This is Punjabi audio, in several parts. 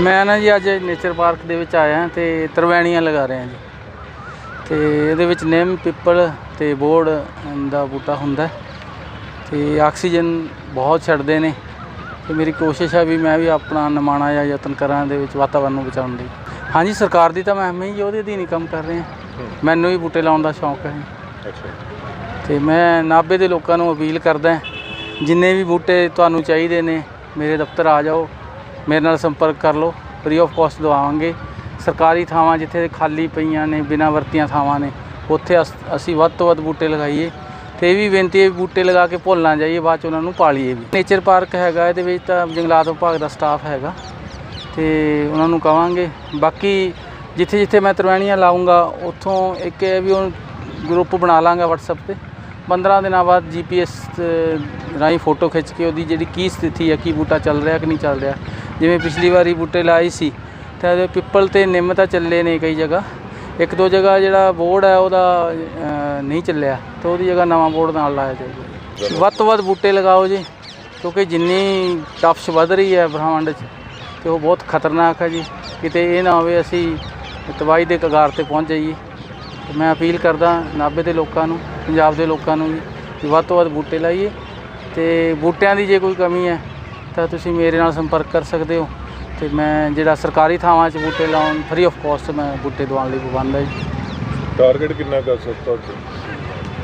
ਮੈਂ ਨਾ ਜੀ ਅੱਜ ਨੇਚਰ ਪਾਰਕ ਦੇ ਵਿੱਚ ਆਇਆ ਤੇ ਤਰਵੈਣੀਆਂ ਲਗਾ ਰਹੇ ਹਾਂ ਜੀ। ਤੇ ਇਹਦੇ ਵਿੱਚ ਨਿੰਮ ਪਿੱਪਲ ਤੇ ਬੋੜ ਦਾ ਬੂਟਾ ਹੁੰਦਾ। ਤੇ ਆਕਸੀਜਨ ਬਹੁਤ ਛੱਡਦੇ ਨੇ। ਤੇ ਮੇਰੀ ਕੋਸ਼ਿਸ਼ ਹੈ ਵੀ ਮੈਂ ਵੀ ਆਪਣਾ ਨਿਮਾਣਾ ਜਾਂ ਯਤਨ ਕਰਾਂ ਦੇ ਵਿੱਚ ਵਾਤਾਵਰਨ ਨੂੰ ਬਚਾਉਣ ਲਈ ਹਾਂਜੀ ਸਰਕਾਰ ਦੀ ਤਾਂ ਮੈਂ ਮੈਂ ਹੀ ਉਹਦੇ ਅਧੀਨ ਹੀ ਕੰਮ ਕਰ ਰਿਹਾ ਮੈਨੂੰ ਵੀ ਬੂਟੇ ਲਾਉਣ ਦਾ ਸ਼ੌਂਕ ਹੈ। ਤੇ ਮੈਂ ਨਾਭੇ ਦੇ ਲੋਕਾਂ ਨੂੰ ਅਪੀਲ ਕਰਦਾ ਜਿੰਨੇ ਵੀ ਬੂਟੇ ਤੁਹਾਨੂੰ ਚਾਹੀਦੇ ਨੇ ਮੇਰੇ ਦਫ਼ਤਰ ਆ ਜਾਓ। ਮੇਰੇ ਨਾਲ ਸੰਪਰਕ ਕਰ ਲਓ ਫ੍ਰੀ ਆਫ ਕਾਸਟ ਦਵਾਵਾਂਗੇ। ਸਰਕਾਰੀ ਥਾਵਾਂ ਜਿੱਥੇ ਖਾਲੀ ਪਈਆਂ ਨੇ, ਬਿਨਾਂ ਵਰਤੀਆਂ ਥਾਵਾਂ ਨੇ, ਉੱਥੇ ਅਸ- ਅਸੀਂ ਵੱਧ ਤੋਂ ਵੱਧ ਬੂਟੇ ਲਗਾਈਏ। ਤੇ ਇਹ ਵੀ ਬੇਨਤੀ ਹੈ ਵੀ ਬੂਟੇ ਲਗਾ ਕੇ ਭੁੱਲ ਨਾ ਜਾਈਏ, ਬਾਅਦ ਚ ਉਹਨਾਂ ਨੂੰ ਪਾਲੀਏ ਵੀ। ਨੇਚਰ ਪਾਰਕ ਹੈਗਾ, ਇਹਦੇ ਵਿੱਚ ਤਾਂ ਜੰਗਲਾਤ ਵਿਭਾਗ ਦਾ ਸਟਾਫ ਹੈਗਾ। ਤੇ ਉਹਨਾਂ ਨੂੰ ਕਵਾਂਗੇ। ਬਾਕੀ ਜਿੱਥੇ ਜਿੱਥੇ ਮੈਂ ਤਰਵੈਣੀਆਂ ਲਾਉਂਗਾ ਉੱਥੋਂ ਇੱਕ ਇਹ ਵੀ ਉਹ ਗਰੁੱਪ ਬਣਾ ਲਾਂਗਾ WhatsApp ਤੇ। 15 ਦਿਨਾਂ ਬਾਅਦ GPS ਰਾਹੀਂ ਫੋਟੋ ਖਿੱਚ ਕੇ ਉਹਦੀ ਜਿਹੜੀ ਕੀ ਸਥਿਤੀ ਹੈ, ਕੀ ਬੂਟਾ ਚੱਲ ਰਿਹਾ, ਕਿ ਨਹੀਂ ਚੱਲ ਰਿਹਾ ਜਿਵੇਂ ਪਿਛਲੀ ਵਾਰੀ ਬੂਟੇ ਲਾਏ ਸੀ, ਤਾਂ ਇਹਦੇ ਪਿੱਪਲ ਤੇ ਨਿੰਮ ਤਾਂ ਚੱਲੇ ਨੇ ਕਈ ਜਗ੍ਹਾ। ਇੱਕ ਦੋ ਜਗ੍ਹਾ ਜਿਹੜਾ ਬੋਰਡ ਹੈ, ਉਹਦਾ ਨਹੀਂ ਚੱਲਿਆ, ਤਾਂ ਉਹਦੀ ਜਗ੍ਹਾ ਨਵਾਂ ਬੋਰਡ ਨਾਲ ਲਾਇਆ ਜਾਊਗਾ ਵੱਧ ਤੋਂ ਵੱਧ ਬੂਟੇ ਲਗਾਓ ਜੀ, ਕਿਉਂਕਿ ਜਿੰਨੀ ਤਪਸ਼ ਵੱਧ ਰਹੀ ਹੈ ਬ੍ਰਹਮੰਡ 'ਚ, ਤੇ ਉਹ ਬਹੁਤ ਖਤਰਨਾਕ ਹੈ ਜੀ। ਕਿਤੇ ਇਹ ਨਾ ਹੋਵੇ ਅਸੀਂ ਤਬਾਹੀ ਦੇ ਕਗਾਰ ਤੇ ਪਹੁੰਚ ਜਾਈਏ। ਮੈਂ ਅਪੀਲ ਕਰਦਾ ਨਾਭੇ ਦੇ ਲੋਕਾਂ ਨੂੰ, ਪੰਜਾਬ ਦੇ ਲੋਕਾਂ ਨੂੰ ਵੀ ਵੱਧ ਤੋਂ ਵੱਧ ਬੂਟੇ ਲਾਈਏ। ਤੇ ਬੂਟਿਆਂ ਦੀ ਜੇ ਕੋਈ ਕਮੀ ਹੈ ਤਾਂ ਤੁਸੀਂ ਮੇਰੇ ਨਾਲ ਸੰਪਰਕ ਕਰ ਸਕਦੇ ਹੋ ਤੇ ਮੈਂ ਜਿਹੜਾ ਸਰਕਾਰੀ ਥਾਵਾਂ 'ਚ ਬੂਟੇ ਲਾਉਣ ਫ੍ਰੀ ਆਫ ਕਾਸਟ ਮੈਂ ਬੂਟੇ ਦਵਾਉਣ ਲਈ ਪਾਬੰਦ ਹੈ ਜੀ। ਟਾਰਗੇਟ ਕਿੰਨਾ ਕਰ ਸਕਦਾ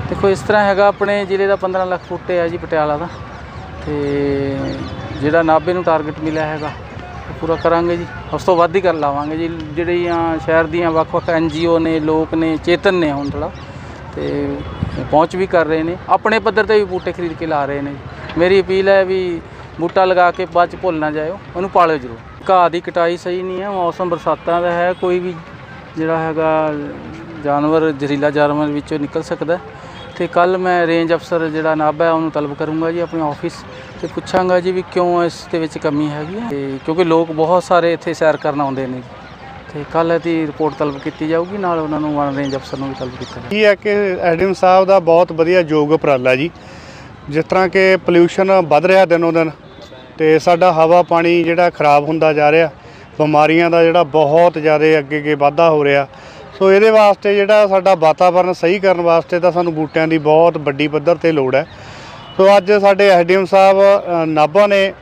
ਦੇਖੋ ਇਸ ਤਰ੍ਹਾਂ ਹੈਗਾ ਆਪਣੇ ਜ਼ਿਲ੍ਹੇ ਦਾ 15 ਲੱਖ ਬੂਟੇ ਹੈ ਜੀ ਪਟਿਆਲਾ ਦਾ। ਤੇ ਜਿਹੜਾ ਨਾਭੇ ਨੂੰ ਟਾਰਗੇਟ ਮਿਲਿਆ ਹੈਗਾ ਉਹ ਪੂਰਾ ਕਰਾਂਗੇ ਜੀ। ਉਸ ਤੋਂ ਵੱਧ ਹੀ ਕਰ ਲਾਵਾਂਗੇ ਜੀ। ਜਿਹੜੀਆਂ ਸ਼ਹਿਰ ਦੀਆਂ ਵੱਖ-ਵੱਖ ਐਨਜੀਓ ਨੇ ਲੋਕ ਨੇ ਚੇਤਨ ਨੇ ਹੁਣ ਥੋੜ੍ਹਾ ਤੇ ਪਹੁੰਚ ਵੀ ਕਰ ਰਹੇ ਨੇ। ਆਪਣੇ ਪੱਧਰ ਤੇ ਵੀ ਬੂਟੇ ਖਰੀਦ ਕੇ ਲਾ ਰਹੇ ਨੇ। ਜੀ। ਮੇਰੀ ਅਪੀਲ ਹੈ ਵੀ ਬੂਟਾ ਲਗਾ ਕੇ ਬਾਅਦ ਚ ਭੁੱਲ ਨਾ ਜਾਇਓ, ਉਹਨੂੰ ਪਾਲਿਓ ਜ਼ਰੂਰ। ਘਾਹ ਦੀ ਕਟਾਈ ਸਹੀ ਨਹੀਂ ਹੈ, ਮੌਸਮ ਬਰਸਾਤਾਂ ਦਾ ਹੈ, ਕੋਈ ਵੀ ਜਿਹੜਾ ਹੈਗਾ ਜਾਨਵਰ, ਜ਼ਹਿਰੀਲਾ ਜਾਨਵਰ ਵਿੱਚੋਂ ਨਿਕਲ ਸਕਦਾ ਹੈ। ਤੇ ਕੱਲ ਮੈਂ ਰੇਂਜ ਅਫਸਰ ਜਿਹੜਾ ਨਾਭਾ ਹੈ, ਉਹਨੂੰ ਤਲਬ ਕਰੂੰਗਾ ਜੀ ਆਪਣੇ ਆਫਿਸ ਤੇ ਪੁੱਛਾਂਗਾ ਜੀ ਵੀ ਕਿਉਂ ਇਸ ਦੇ ਵਿੱਚ ਕਮੀ ਹੈਗੀ ਹੈ। ਤੇ ਕਿਉਂਕਿ ਲੋਕ ਬਹੁਤ ਸਾਰੇ ਇੱਥੇ ਸੈਰ ਕਰਨ ਆਉਂਦੇ ਨੇ ਜੀ। ਤੇ ਕੱਲ ਇਹਦੀ ਰਿਪੋਰਟ ਤਲਬ ਕੀਤੀ ਜਾਊਗੀ, ਨਾਲ ਉਹਨਾਂ ਨੂੰ ਵਨ ਰੇਂਜ ਅਫਸਰ ਨੂੰ ਵੀ ਤਲਬ ਕੀਤਾ ਜਾਊਗਾ। ਕੀ ਹੈ ਕਿ ਐਡਮ ਸਾਹਿਬ ਦਾ ਬਹੁਤ ਵਧੀਆ ਯੋਗ ਉਪਰਾਲਾ ਜੀ। ਜਿਸ ਤਰ੍ਹਾਂ ਕਿ ਪੋਲਿਊਸ਼ਨ ਵੱਧ ਰਿਹਾ ਦਿਨੋਂ ਦਿਨ ਤੇ ਸਾਡਾ ਹਵਾ ਪਾਣੀ ਜਿਹੜਾ ਖਰਾਬ ਹੁੰਦਾ ਜਾ ਰਿਹਾ, ਬਿਮਾਰੀਆਂ ਦਾ ਜਿਹੜਾ ਬਹੁਤ ਜ਼ਿਆਦਾ ਅੱਗੇ ਅੱਗੇ ਵਾਧਾ ਹੋ ਰਿਹਾ। ਸੋ ਇਹਦੇ ਵਾਸਤੇ ਜਿਹੜਾ ਸਾਡਾ ਵਾਤਾਵਰਨ ਸਹੀ ਕਰਨ ਵਾਸਤੇ ਤਾਂ ਸਾਨੂੰ ਬੂਟਿਆਂ ਦੀ ਬਹੁਤ ਵੱਡੀ ਪੱਧਰ ਤੇ ਲੋੜ ਹੈ। ਸੋ ਅੱਜ ਸਾਡੇ ਐਸਡੀਐਮ ਸਾਹਿਬ ਨਾਭਾ ਨੇ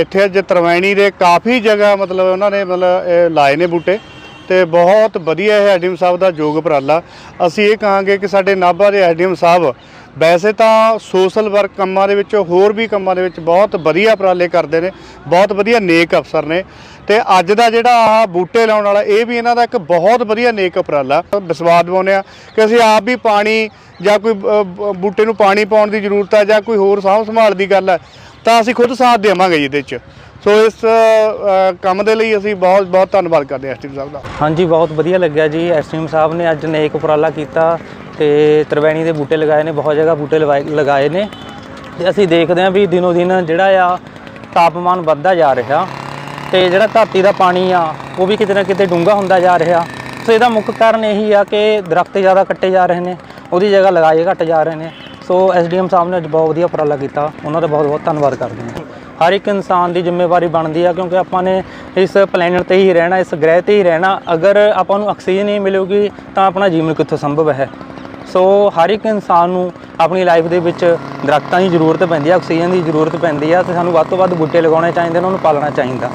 ਇੱਥੇ ਅੱਜ ਤਰਵੈਣੀ ਦੇ ਕਾਫੀ ਜਗ੍ਹਾ ਮਤਲਬ ਉਹਨਾਂ ਨੇ ਮਤਲਬ ਲਾਏ ਨੇ ਬੂਟੇ ਤੇ ਬਹੁਤ ਵਧੀਆ ਇਹ ਐਸਡੀਐਮ ਸਾਹਿਬ ਦਾ ਯੋਗ ਉਪਰਾਲਾ। ਅਸੀਂ ਇਹ ਕਹਾਂਗੇ ਕਿ ਸਾਡੇ ਨਾਭਾ ਦੇ ਐਸਡੀਐਮ ਸਾਹਿਬ ਵੈਸੇ ਤਾਂ ਸੋਸ਼ਲ ਵਰਕ ਕੰਮਾਂ ਦੇ ਵਿੱਚ, ਹੋਰ ਵੀ ਕੰਮਾਂ ਦੇ ਵਿੱਚ ਬਹੁਤ ਵਧੀਆ ਉਪਰਾਲੇ ਕਰਦੇ ਨੇ, ਬਹੁਤ ਵਧੀਆ ਨੇਕ ਅਫਸਰ ਨੇ ਤੇ ਅੱਜ ਦਾ ਜਿਹੜਾ ਆ ਬੂਟੇ ਲਾਉਣ ਵਾਲਾ, ਇਹ ਵੀ ਇਹਨਾਂ ਦਾ ਇੱਕ ਬਹੁਤ ਵਧੀਆ ਨੇਕ ਉਪਰਾਲਾ। ਵਿਸਵਾਦ ਦਿਵਾਉਂਦੇ ਆ ਕਿ ਅਸੀਂ ਆਪ ਵੀ ਪਾਣੀ ਜਾਂ ਕੋਈ ਬੂਟੇ ਨੂੰ ਪਾਣੀ ਪਾਉਣ ਦੀ ਜ਼ਰੂਰਤ ਹੈ ਜਾਂ ਕੋਈ ਹੋਰ ਸਾਂਭ ਸੰਭਾਲ ਦੀ ਗੱਲ ਹੈ, ਤਾਂ ਅਸੀਂ ਖੁਦ ਸਾਥ ਦੇਵਾਂਗੇ ਇਹਦੇ 'ਚ। ਸੋ ਇਸ ਕੰਮ ਦੇ ਲਈ ਅਸੀਂ ਬਹੁਤ ਬਹੁਤ ਧੰਨਵਾਦ ਕਰਦੇ ਹਾਂ ਐਸਟੀਮ ਸਾਹਿਬ ਦਾ। ਹਾਂਜੀ, ਬਹੁਤ ਵਧੀਆ ਲੱਗਿਆ ਜੀ। ਐਸਟ੍ਰੀਮ ਸਾਹਿਬ ਨੇ ਅੱਜ ਨੇਕ ਉਪਰਾਲਾ ਕੀਤਾ। ਤੇ ਤਰਵੈਣੀ ਦੇ ਬੂਟੇ ਲਗਾਏ ਨੇ, ਬਹੁਤ ਜਗ੍ਹਾ ਬੂਟੇ ਲਵਾਏ, ਲਗਾਏ ਨੇ। ਤੇ ਅਸੀਂ ਦੇਖਦੇ ਹਾਂ ਵੀ ਦਿਨੋ ਦਿਨ ਜਿਹੜਾ ਆ, ਤਾਪਮਾਨ ਵੱਧਦਾ ਜਾ ਰਿਹਾ ਤੇ ਜਿਹੜਾ ਧਰਤੀ ਦਾ ਪਾਣੀ ਆ, ਉਹ ਵੀ ਕਿਤੇ ਨਾ ਕਿਤੇ ਡੂੰਘਾ ਹੁੰਦਾ ਜਾ ਰਿਹਾ। ਸੋ ਇਹਦਾ ਮੁੱਖ ਕਾਰਨ ਇਹੀ ਆ ਕਿ ਦਰਖਤ ਜ਼ਿਆਦਾ ਕੱਟੇ ਜਾ ਰਹੇ ਨੇ, ਉਹਦੀ ਜਗ੍ਹਾ ਲਗਾਏ ਘੱਟ ਜਾ ਰਹੇ ਨੇ। ਸੋ ਐਸਡੀਐਮ ਸਾਹਿਬ ਨੇ ਅੱਜ ਬਹੁਤ ਵਧੀਆ ਉਪਰਾਲਾ ਕੀਤਾ, ਉਹਨਾਂ ਦਾ ਬਹੁਤ ਬਹੁਤ ਧੰਨਵਾਦ ਕਰਦੇ ਹਾਂ। ਹਰ ਇੱਕ ਇਨਸਾਨ ਦੀ ਜ਼ਿੰਮੇਵਾਰੀ ਬਣਦੀ ਆ, ਕਿਉਂਕਿ ਆਪਾਂ ਨੇ ਇਸ ਪਲੈਨਟ ਤੇ ਹੀ ਰਹਿਣਾ, ਇਸ ਗ੍ਰਹਿ ਤੇ ਹੀ ਰਹਿਣਾ। ਅਗਰ ਆਪਾਂ ਨੂੰ ਆਕਸੀਜਨ ਨਹੀਂ ਮਿਲੂਗੀ, ਤਾਂ ਆਪਣਾ ਜੀਵਨ ਕਿੱਥੋਂ ਸੰਭਵ ਹੈ? ਸੋ ਹਰ ਇੱਕ ਇਨਸਾਨ ਨੂੰ ਆਪਣੀ ਲਾਈਫ ਦੇ ਵਿੱਚ ਦਰਖਤਾਂ ਦੀ ਜ਼ਰੂਰਤ ਪੈਂਦੀ ਹੈ ਆਕਸੀਜਨ ਦੀ ਜ਼ਰੂਰਤ ਪੈਂਦੀ ਆ ਤੇ ਸਾਨੂੰ ਵੱਧ ਤੋਂ ਵੱਧ ਬੂਟੇ ਲਗਾਉਣੇ ਚਾਹੀਦੇ ਨੇ, ਉਹਨਾਂ ਨੂੰ ਪਾਲਣਾ ਚਾਹੀਦਾ।